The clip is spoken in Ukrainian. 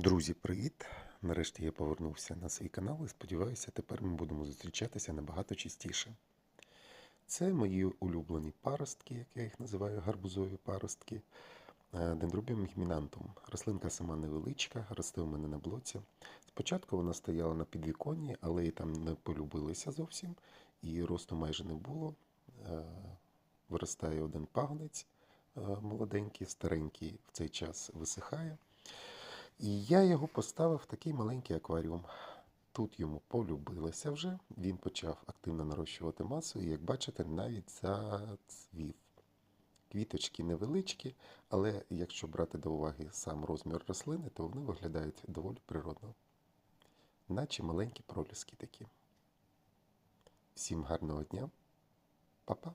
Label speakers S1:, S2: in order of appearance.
S1: Друзі, привіт! Нарешті я повернувся на свій канал і сподіваюся, тепер ми будемо зустрічатися набагато частіше. Це мої улюблені паростки, як я їх називаю, гарбузові паростки. е, Дендробіум гімінантум. Рослинка сама невеличка, росте у мене на блоці. Спочатку вона стояла на підвіконні, але і там не полюбилися зовсім, і росту майже не було. Е, Виростає один пагнець е, молоденький, старенький в цей час висихає. І я його поставив в такий маленький акваріум. Тут йому полюбилося вже, він почав активно нарощувати масу, і як бачите, навіть зацвів. Квіточки невеличкі, але якщо брати до уваги сам розмір рослини, то вони виглядають доволі природно. Наче маленькі проліски такі. Всім гарного дня, Па-па!